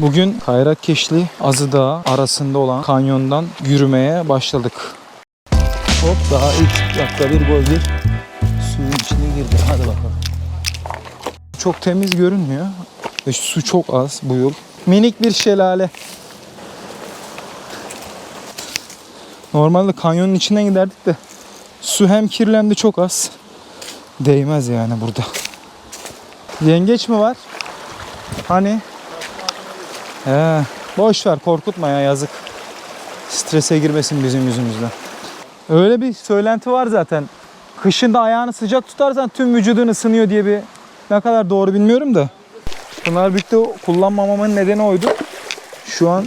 Bugün Kayrakkeşli Azı Dağı arasında olan kanyondan yürümeye başladık. Hop daha ilk dakika bir gol suyun içine girdi. Hadi bakalım. Çok temiz görünmüyor. Ve su çok az bu yıl. Minik bir şelale. Normalde kanyonun içinden giderdik de su hem kirlendi çok az. Değmez yani burada. Yengeç mi var? Hani? He, boş ver korkutma ya yazık. Strese girmesin bizim yüzümüzden. Öyle bir söylenti var zaten. Kışında ayağını sıcak tutarsan tüm vücudun ısınıyor diye bir ne kadar doğru bilmiyorum da. Pınar Büyük'te kullanmamamın nedeni oydu. Şu an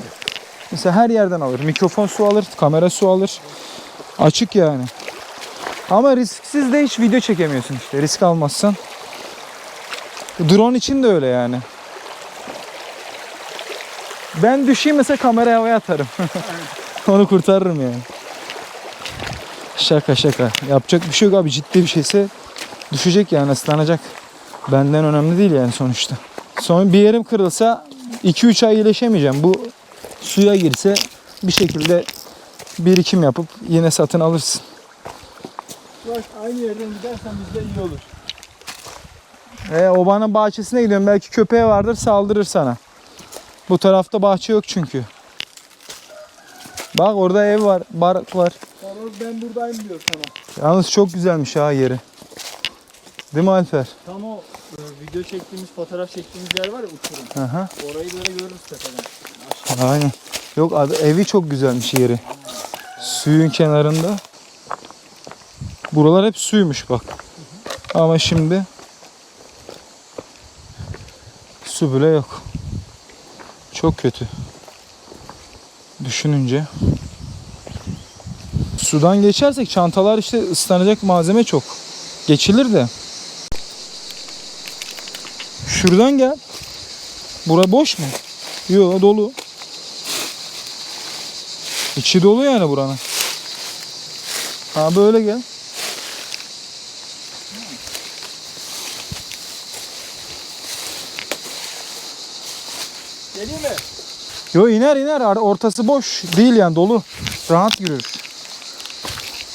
mesela her yerden alır. Mikrofon su alır, kamera su alır. Açık yani. Ama risksiz de hiç video çekemiyorsun işte. Risk almazsan. Drone için de öyle yani. Ben düşeyim mesela kamerayı havaya atarım. Onu kurtarırım yani. Şaka şaka. Yapacak bir şey yok abi. Ciddi bir şeyse düşecek yani ıslanacak. Benden önemli değil yani sonuçta. Sonra bir yerim kırılsa 2-3 ay iyileşemeyeceğim. Bu suya girse bir şekilde birikim yapıp yine satın alırsın. Bak aynı yerden gidersen bizde iyi olur. E, obanın bahçesine gidiyorum. Belki köpeği vardır saldırır sana. Bu tarafta bahçe yok çünkü. Bak orada ev var, barak var. Tamam ben buradayım diyor sana. Yalnız çok güzelmiş ha yeri. Değil mi Alper? Tam o e, video çektiğimiz, fotoğraf çektiğimiz yer var ya uçurum. Aha. Orayı böyle görürüz tepeden. Aynen. Yok adı, evi çok güzelmiş yeri. Suyun kenarında. Buralar hep suymuş bak. Ama şimdi su bile yok. Çok kötü. Düşününce. Sudan geçersek çantalar işte ıslanacak malzeme çok. Geçilir de. Şuradan gel. Bura boş mu? Yok dolu. İçi dolu yani buranın. Ha böyle gel. Geleyim mi? Yo iner iner. Ortası boş değil yani dolu. Rahat yürür.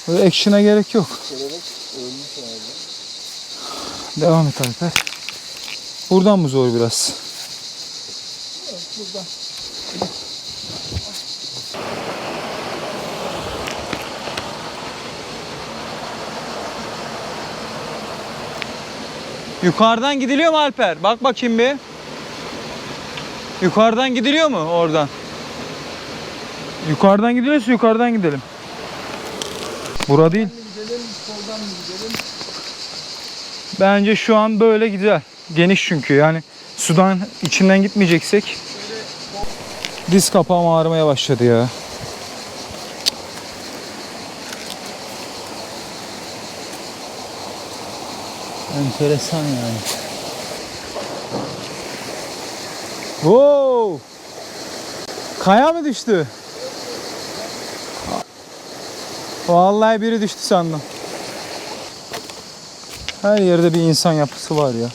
Böyle action'a gerek yok. Devam et Alper. Buradan mı zor biraz? Buradan. Yukarıdan gidiliyor mu Alper? Bak bakayım bir. Yukarıdan gidiliyor mu oradan? Yukarıdan gidiyorsa yukarıdan gidelim. Bura değil. Gidelim, soldan gidelim? Bence şu an böyle güzel. Geniş çünkü yani sudan içinden gitmeyeceksek. Diz kapağım ağrımaya başladı ya. Enteresan yani. Wow! Kaya mı düştü? Vallahi biri düştü sandım. Her yerde bir insan yapısı var ya.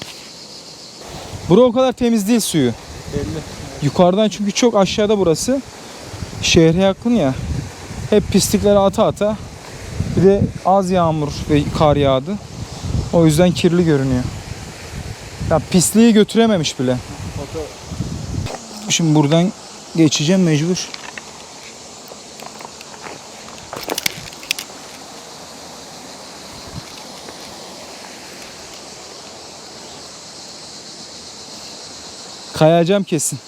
Bura o kadar temiz değil suyu. Belli. Yukarıdan çünkü çok aşağıda burası. Şehre yakın ya. Hep pislikleri ata ata. Bir de az yağmur ve kar yağdı. O yüzden kirli görünüyor. Ya pisliği götürememiş bile. Şimdi buradan geçeceğim mecbur. Kayacağım kesin.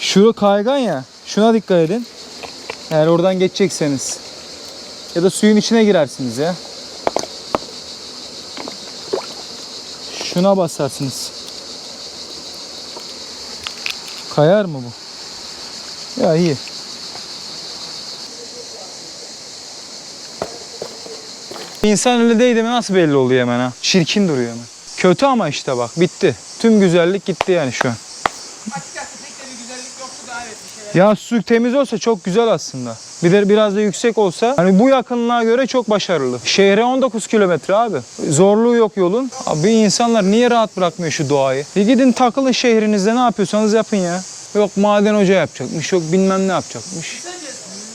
Şu kaygan ya. Şuna dikkat edin. Eğer oradan geçecekseniz. Ya da suyun içine girersiniz ya. Şuna basarsınız. Kayar mı bu? Ya iyi. İnsan öyle değdi mi nasıl belli oluyor hemen ha? Çirkin duruyor hemen. Kötü ama işte bak bitti. Tüm güzellik gitti yani şu an. Açıkçası pek de bir güzellik yoktu da evet bir şeyler. Ya su temiz olsa çok güzel aslında. Bir de biraz da yüksek olsa hani bu yakınlığa göre çok başarılı. Şehre 19 kilometre abi. Zorluğu yok yolun. Abi insanlar niye rahat bırakmıyor şu doğayı? Bir gidin takılın şehrinizde ne yapıyorsanız yapın ya. Yok maden hoca yapacakmış, yok bilmem ne yapacakmış.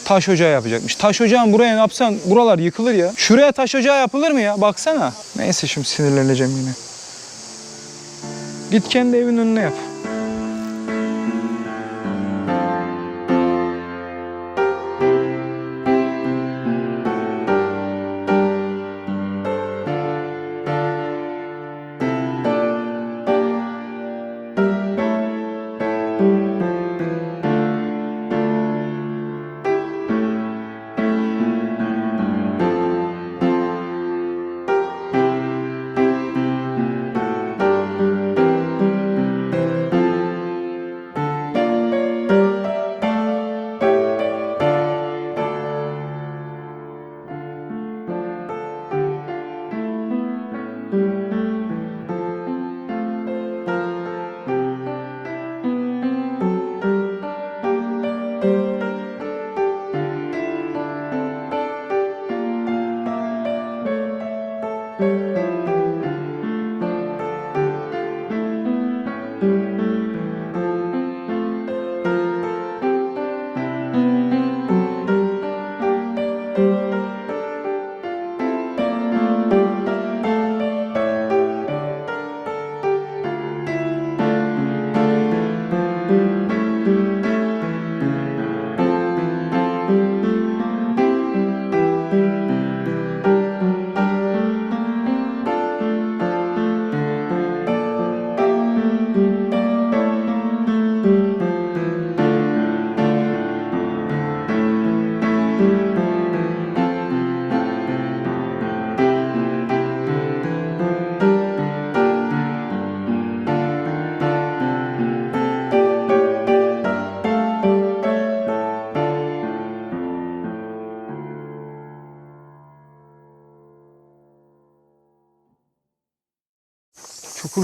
Taş ocağı yapacakmış. Taş ocağın buraya yapsan buralar yıkılır ya. Şuraya taş ocağı yapılır mı ya? Baksana. Neyse şimdi sinirleneceğim yine. Git kendi evin önüne yap.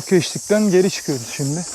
Keştikten geri çıkıyoruz şimdi.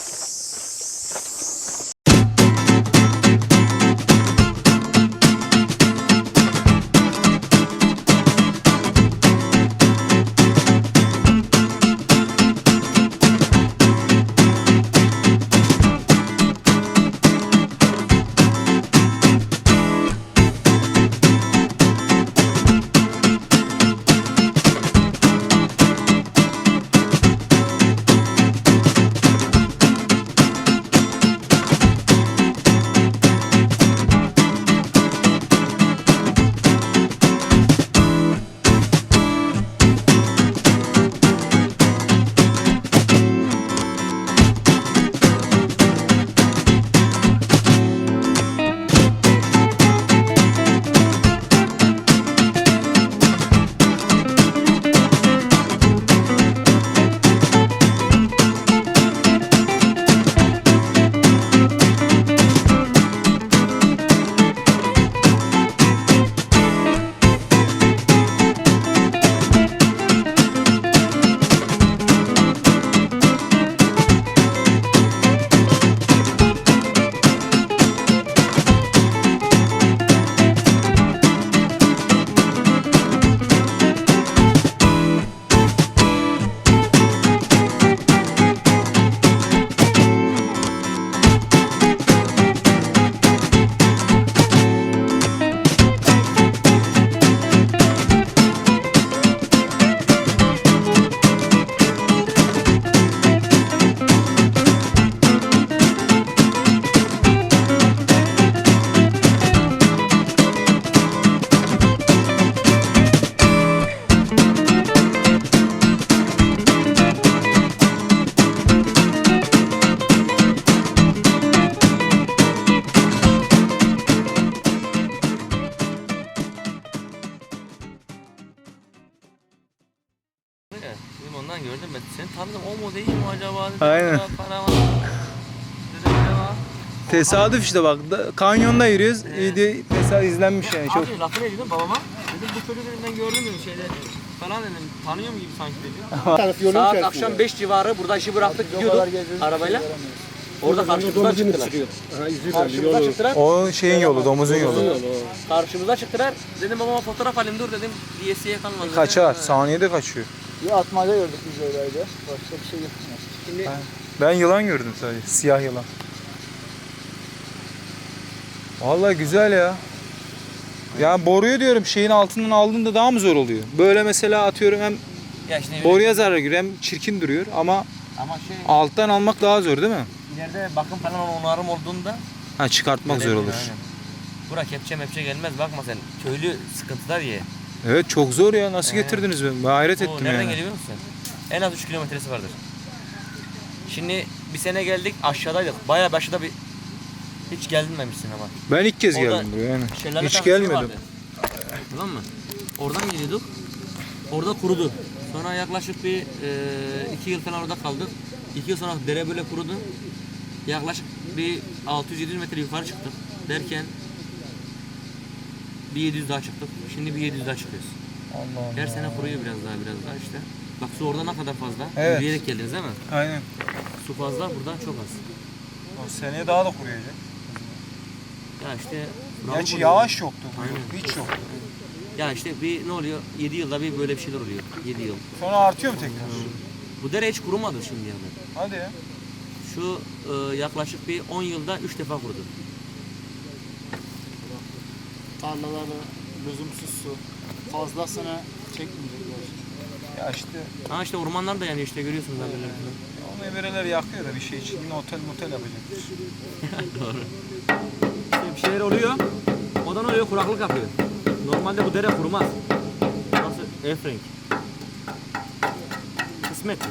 Tanıdım o mu değil mi acaba? Dedim, Aynen. "Ya Para var. Dedim acaba. Tesadüf işte bak. da- Kanyonda yürüyoruz. Video mesela izlenmiş yani çok. Abi lafını ediyordum babama. Dedim bu çocuğu dedim ben gördüm dedim şeyde falan dedim. Tanıyor mu gibi sanki dedi. Saat akşam 5 civarı burada işi bıraktık gidiyorduk arabayla. şey. Orada karşımıza çıktılar. Karşımıza çıktılar. O şeyin yolu, domuzun yolu. Karşımıza çıktılar. Dedim baba fotoğraf alayım dur dedim. DS'ye kalmadı. Kaçar, saniyede kaçıyor. Bir atmaca gördük biz öyleydi. Başka bir şey yok. Şimdi Ben yılan gördüm sadece, siyah yılan. Vallahi güzel ya. Ya boruyu diyorum şeyin altından aldığında daha mı zor oluyor? Böyle mesela atıyorum hem ya işte boruya zarar giriyor hem çirkin duruyor ama ama şey alttan almak daha zor değil mi? ileride bakım falan onarım olduğunda Ha çıkartmak zor olur. Aynen. Bura kepçe mepçe gelmez bakma sen. Köylü sıkıntıda diye. Evet çok zor ya. Nasıl Evet. getirdiniz ben? Ben hayret ettim nereden yani. geliyor biliyor musun? En az 3 kilometresi vardır. Şimdi bir sene geldik aşağıdaydık. Bayağı bir aşağıda bir hiç gelmemişsin ama. Ben ilk kez Orada geldim buraya yani. Şelale Hiç gelmedim. vardı. Tamam mı? Oradan gidiyorduk. Orada kurudu. Sonra yaklaşık bir e, iki yıl falan orada kaldık. İki yıl sonra dere böyle kurudu. Yaklaşık bir 600-700 metre yukarı çıktık. Derken bir 700 daha çıktık. Şimdi bir 700 daha çıkıyoruz. Allah Allah. Her sene kuruyor biraz daha biraz daha işte. Bak su orada ne kadar fazla. Evet. Yürüyerek geldiniz değil mi? Aynen. Su fazla burada çok az. O seneye daha da kuruyacak. Ya işte Gerçi Bravo yağış yoktu bu Aynen. Hiç yok. Ya işte bir ne oluyor? 7 yılda bir böyle bir şeyler oluyor. 7 yıl. Sonra artıyor mu tekrar? Bu dere hiç kurumadı şimdiye kadar. Hadi ya. Şu e, yaklaşık bir 10 yılda 3 defa kurudu. Tarlalarda lüzumsuz su. Fazlasını çekmeyecekler. Ya işte Ha işte ormanlar da yani işte görüyorsunuz haberleri falan. o meyveler yakıyor da bir şey için. Yine otel motel yapacaktır. Doğru. İşte bir şeyler oluyor. Odan oluyor kuraklık yapıyor. Normalde bu dere kurumaz. Burası Efrenk. Kısmet ya.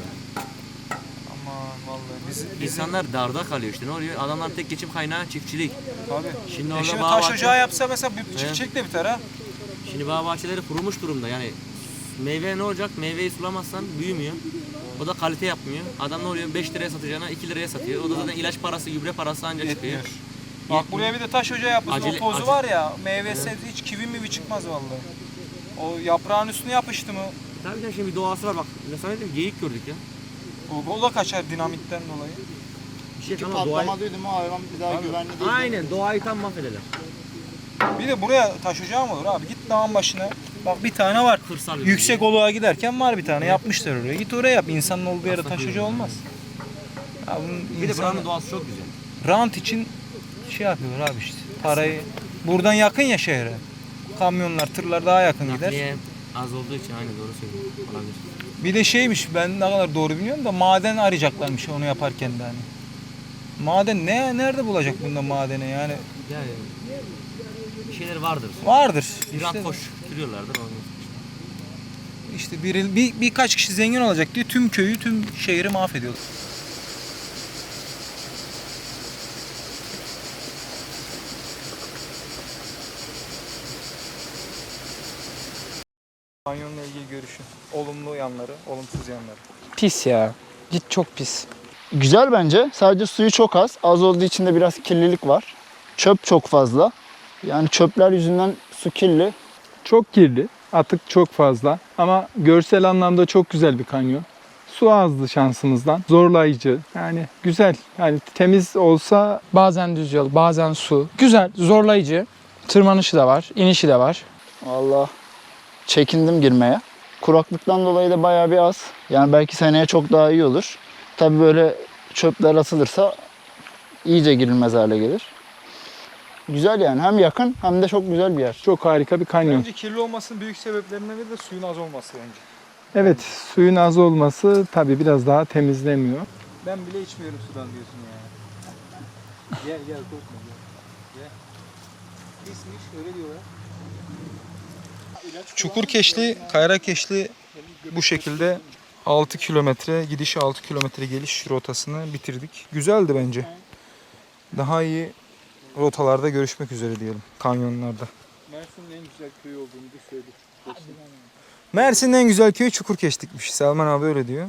Aman vallahi biz, bizim İnsanlar darda kalıyor işte ne oluyor? Adamların tek geçim kaynağı çiftçilik. tabii. Şimdi E orada şimdi bağ taş bahçe- ocağı yapsa mesela bir çiftçilik de biter ha. Şimdi bağ bahçeleri kurumuş durumda yani meyve ne olacak? Meyveyi sulamazsan büyümüyor. O da kalite yapmıyor. Adam ne oluyor? 5 liraya satacağına 2 liraya satıyor. O da zaten ilaç parası, gübre parası ancak çıkıyor. Yetmiyor. Bak buraya bir de taş ocağı yapmışsın. Acele- o tozu acele- var ya meyve sebze hiç kivi mivi çıkmaz vallahi. O yaprağın üstüne yapıştı mı Tabii ki şimdi bir doğası var bak. Mesela dedim geyik gördük ya. O, o da kaçar dinamitten dolayı. Bir şey Ki tamam doğayı... patlamadıydı mı hayvan bir daha güvenli değil. Aynen doğayı tam mahvederler. Bir de buraya taş ocağı mı olur abi? Git dağın başına. Bak bir tane var. Kırsal bir Yüksek oluğa giderken var bir tane yapmışlar oraya. Git oraya yap. İnsanın olduğu yere Aslında taş diyorum ocağı ya. olmaz. Ya bunun Bir de buranın doğası çok güzel. rant için şey yapıyorlar abi işte. Parayı buradan yakın ya şehre. Kamyonlar, tırlar daha yakın gider. Nakliye az olduğu için aynı doğru söylüyorsun. Olabilir. Bir de şeymiş ben ne kadar doğru bilmiyorum da maden arayacaklarmış onu yaparken de hani. Maden ne nerede bulacak bunda madeni yani Yani bir şeyler vardır. vardır. Bir İşte, an koş sürüyorlardır onu. işte bir, bir, birkaç kişi zengin olacak diye tüm köyü tüm şehri mahvediyorlar. Kanyonla ilgili görüşün. Olumlu yanları, olumsuz yanları. Pis ya. Git çok pis. Güzel bence. Sadece suyu çok az. Az olduğu için de biraz kirlilik var. Çöp çok fazla. Yani çöpler yüzünden su kirli. Çok kirli. Atık çok fazla. Ama görsel anlamda çok güzel bir kanyon. Su azdı şansımızdan. Zorlayıcı. Yani güzel. Yani temiz olsa bazen düz yol, bazen su. Güzel, zorlayıcı. Tırmanışı da var, inişi de var. Vallahi çekindim girmeye. Kuraklıktan dolayı da bayağı bir az. Yani belki seneye çok daha iyi olur. Tabii böyle çöpler atılırsa iyice girilmez hale gelir. Güzel yani. Hem yakın hem de çok güzel bir yer. Çok harika bir kanyon. Bence kirli olmasının büyük sebeplerinden biri de suyun az olması bence. Evet, suyun az olması tabii biraz daha temizlemiyor. Ben bile içmiyorum sudan diyorsun yani. gel gel korkma gel. Gel. Pismiş öyle diyorlar. Çukurkeşli, Kayrakeşli bu şekilde 6 kilometre gidiş 6 kilometre geliş rotasını bitirdik. Güzeldi bence. Daha iyi rotalarda görüşmek üzere diyelim kanyonlarda. Mersin'in en güzel köyü olduğunu da söyledi. Mersin'in en güzel köyü Çukurkeşlikmiş. Selman abi öyle diyor.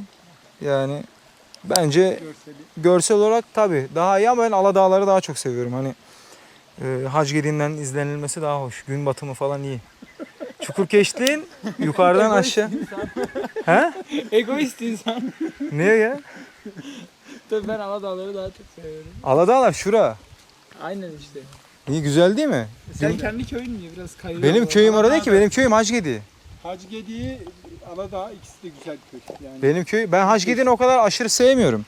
Yani bence görsel olarak tabii daha iyi ama ben Aladağları daha çok seviyorum. Hani e, hac gediğinden izlenilmesi daha hoş. Gün batımı falan iyi. Çukurkeşliğin yukarıdan aşağı. He? Egoist insan. Niye ya? Tabii ben Aladağları daha çok seviyorum. Aladağlar şura. Aynen işte. İyi güzel değil mi? Sen kendi köyün mü biraz kayıyor? Benim köyüm orada değil ki. Benim köyüm Hacgedi. Hacı Aladağ ikisi de güzel köy. Yani Benim köy ben Hacgedi'ni o kadar aşırı sevmiyorum.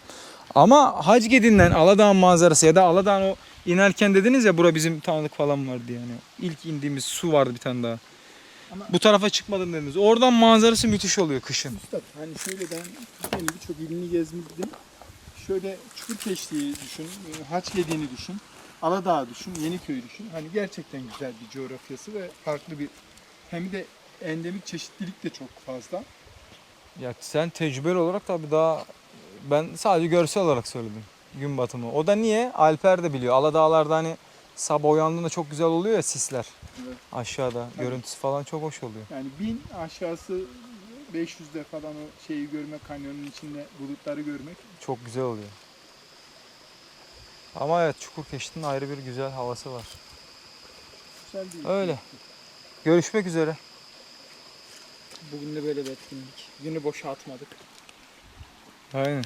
Ama Hacgedi'nden Aladağ manzarası ya da Aladağ'ın o inerken dediniz ya bura bizim tanıdık falan vardı yani. İlk indiğimiz su vardı bir tane daha. Ama- Bu tarafa çıkmadım dediniz. Oradan manzarası müthiş oluyor kışın. Üstad hani şöyle ben Türkiye'nin birçok ilini gezdim. Şöyle Çukurkeşli'yi düşün, e, Haç Gediğini düşün, Aladağ düşün, Yeniköy'ü düşün. Hani gerçekten güzel bir coğrafyası ve farklı bir hem de endemik çeşitlilik de çok fazla. Ya sen tecrübeli olarak tabii daha ben sadece görsel olarak söyledim gün batımı. O da niye? Alper de biliyor. Aladağlarda hani sabah uyandığında çok güzel oluyor ya sisler. Evet. Aşağıda. Tabii. Görüntüsü falan çok hoş oluyor. Yani bin aşağısı 500'de falan o şeyi görmek, kanyonun içinde bulutları görmek Çok güzel oluyor. Ama evet Çukurkeşit'in ayrı bir güzel havası var. güzel değil. Öyle. Görüşmek üzere. Bugün de böyle bir etkinlik. Günü boşa atmadık. Aynen.